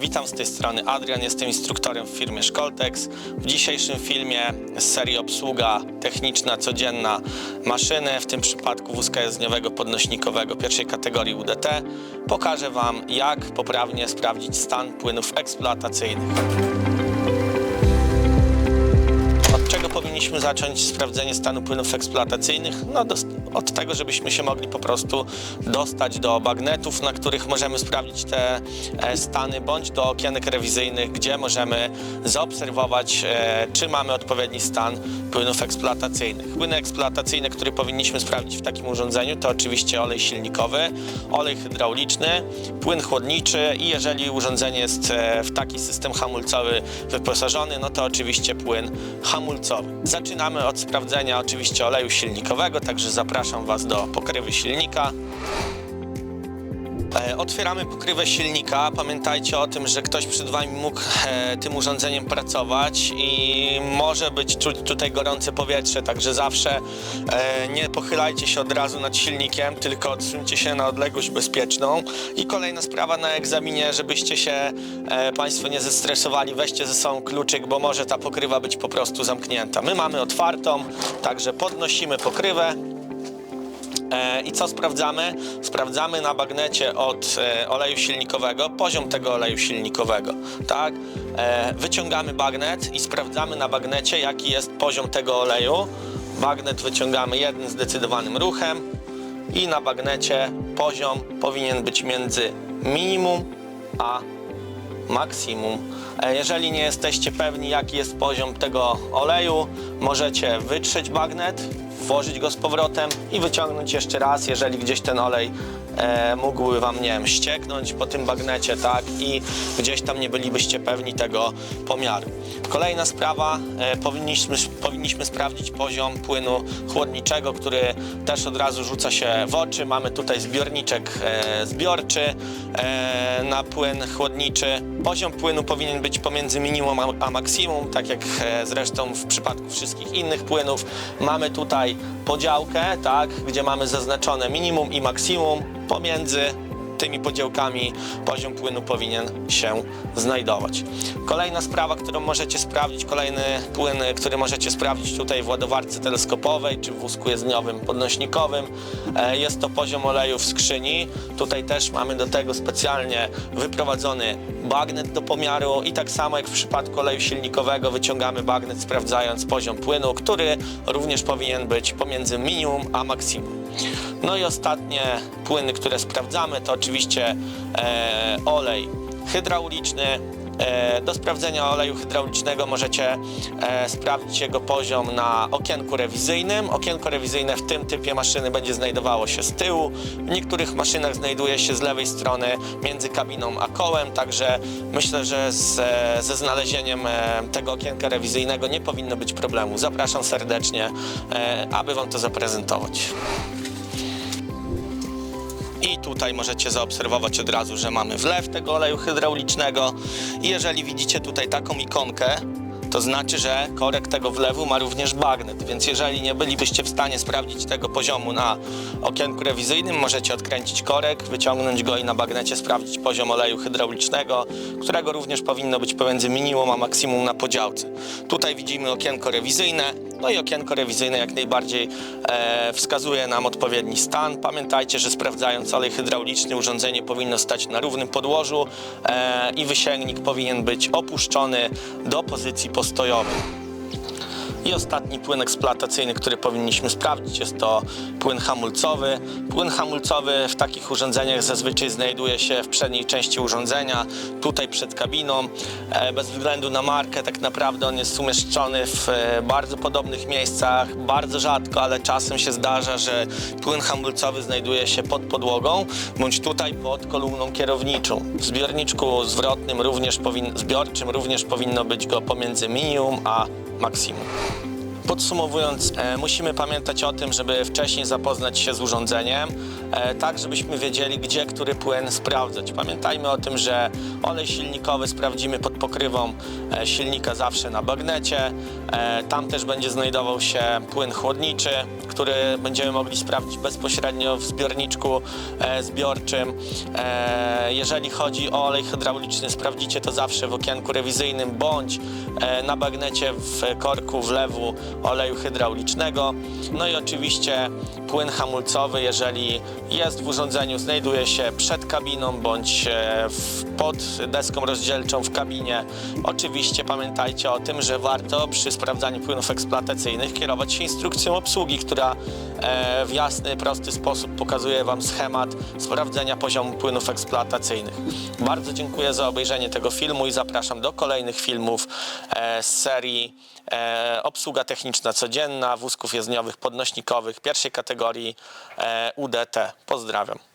Witam z tej strony Adrian, jestem instruktorem w firmie Szkoltex. W dzisiejszym filmie z serii obsługa techniczna codzienna maszyny, w tym przypadku wózka jezdniowego podnośnikowego pierwszej kategorii UDT, pokażę Wam jak poprawnie sprawdzić stan płynów eksploatacyjnych. Powinniśmy zacząć sprawdzenie stanu płynów eksploatacyjnych? No dos- od tego, żebyśmy się mogli po prostu dostać do bagnetów, na których możemy sprawdzić te e, stany, bądź do okienek rewizyjnych, gdzie możemy zaobserwować, e, czy mamy odpowiedni stan płynów eksploatacyjnych. Płyny eksploatacyjne, które powinniśmy sprawdzić w takim urządzeniu, to oczywiście olej silnikowy, olej hydrauliczny, płyn chłodniczy i jeżeli urządzenie jest e, w taki system hamulcowy wyposażony, no to oczywiście płyn hamulcowy. Zaczynamy od sprawdzenia oczywiście oleju silnikowego, także zapraszam Was do pokrywy silnika. E, Otwieramy pokrywę silnika. Pamiętajcie o tym, że ktoś przed Wami mógł e, tym urządzeniem pracować i może być czuć tutaj gorące powietrze, także zawsze e, nie pochylajcie się od razu nad silnikiem, tylko odsuńcie się na odległość bezpieczną. I kolejna sprawa na egzaminie, żebyście się Państwo nie zestresowali, weźcie ze sobą kluczyk, bo może ta pokrywa być po prostu zamknięta. My mamy otwartą, także podnosimy pokrywę. E, I co sprawdzamy? Sprawdzamy na bagnecie od e, oleju silnikowego poziom tego oleju silnikowego. Tak? E, Wyciągamy bagnet i sprawdzamy na bagnecie, jaki jest poziom tego oleju. Bagnet wyciągamy jednym zdecydowanym ruchem i na bagnecie poziom powinien być między minimum a maksimum. Jeżeli nie jesteście pewni, jaki jest poziom tego oleju, możecie wytrzeć bagnet, włożyć go z powrotem i wyciągnąć jeszcze raz, jeżeli gdzieś ten olej e, mógłby Wam, nie wiem, ścieknąć po tym bagnecie, tak, i gdzieś tam nie bylibyście pewni tego pomiaru. Kolejna sprawa, e, powinniśmy, powinniśmy sprawdzić poziom płynu chłodniczego, który też od razu rzuca się w oczy. Mamy tutaj zbiorniczek e, zbiorczy e, na płyn chłodniczy. Poziom płynu powinien być pomiędzy minimum a, maksimum, tak jak e, zresztą w przypadku wszystkich innych płynów. Mamy tutaj podziałkę, tak, gdzie mamy zaznaczone minimum i maksimum. Pomiędzy tymi podziałkami poziom płynu powinien się znajdować. Kolejna sprawa, którą możecie sprawdzić, kolejny płyn, który możecie sprawdzić tutaj w ładowarce teleskopowej czy w wózku jezdniowym podnośnikowym, e, jest to poziom oleju w skrzyni. Tutaj też mamy do tego specjalnie wyprowadzony bagnet do pomiaru i tak samo jak w przypadku oleju silnikowego wyciągamy bagnet sprawdzając poziom płynu, który również powinien być pomiędzy minimum a maksimum. No i ostatnie płyny, które sprawdzamy, to oczywiście e, olej hydrauliczny. E, do sprawdzenia oleju hydraulicznego możecie e, sprawdzić jego poziom na okienku rewizyjnym. Okienko rewizyjne w tym typie maszyny będzie znajdowało się z tyłu. W niektórych maszynach znajduje się z lewej strony między kabiną a kołem, także myślę, że z, e, ze znalezieniem e, tego okienka rewizyjnego nie powinno być problemu. Zapraszam serdecznie, e, aby Wam to zaprezentować. Tutaj możecie zaobserwować od razu, że mamy wlew tego oleju hydraulicznego. I jeżeli widzicie tutaj taką ikonkę, to znaczy, że korek tego wlewu ma również bagnet, więc jeżeli nie bylibyście w stanie sprawdzić tego poziomu na okienku rewizyjnym, możecie odkręcić korek, wyciągnąć go i na bagnecie sprawdzić poziom oleju hydraulicznego, którego również powinno być pomiędzy minimum a maksimum na podziałce. Tutaj widzimy okienko rewizyjne, no i okienko rewizyjne jak najbardziej e, wskazuje nam odpowiedni stan. Pamiętajcie, że sprawdzając olej hydrauliczny urządzenie powinno stać na równym podłożu e, i wysięgnik powinien być opuszczony do pozycji postojowej. I ostatni płyn eksploatacyjny, który powinniśmy sprawdzić, jest to płyn hamulcowy. Płyn hamulcowy w takich urządzeniach zazwyczaj znajduje się w przedniej części urządzenia, tutaj przed kabiną. E, Bez względu na markę, tak naprawdę on jest umieszczony w e, bardzo podobnych miejscach, bardzo rzadko, ale czasem się zdarza, że płyn hamulcowy znajduje się pod podłogą, bądź tutaj pod kolumną kierowniczą. W zbiorniczku zwrotnym również powin- zbiorczym również powinno być go pomiędzy minimum a maksimum. Podsumowując, e, musimy pamiętać o tym, żeby wcześniej zapoznać się z urządzeniem, e, tak żebyśmy wiedzieli, gdzie który płyn sprawdzać. Pamiętajmy o tym, że olej silnikowy sprawdzimy pod pokrywą e, silnika zawsze na bagnecie. Tam też będzie znajdował się płyn chłodniczy, który będziemy mogli sprawdzić bezpośrednio w zbiorniczku zbiorczym. Jeżeli chodzi o olej hydrauliczny, sprawdzicie to zawsze w okienku rewizyjnym bądź na bagnecie w korku wlewu oleju hydraulicznego. No i oczywiście płyn hamulcowy, jeżeli jest w urządzeniu, znajduje się przed kabiną bądź e, pod deską rozdzielczą w kabinie. Oczywiście pamiętajcie o tym, że warto przy sprawdzaniu płynów eksploatacyjnych kierować się instrukcją obsługi, która e, w jasny, prosty sposób pokazuje Wam schemat sprawdzenia poziomu płynów eksploatacyjnych. Bardzo dziękuję za obejrzenie tego filmu i zapraszam do kolejnych filmów e, z serii Obsługa techniczna codzienna wózków jezdniowych podnośnikowych pierwszej kategorii e, UDT. Pozdrawiam.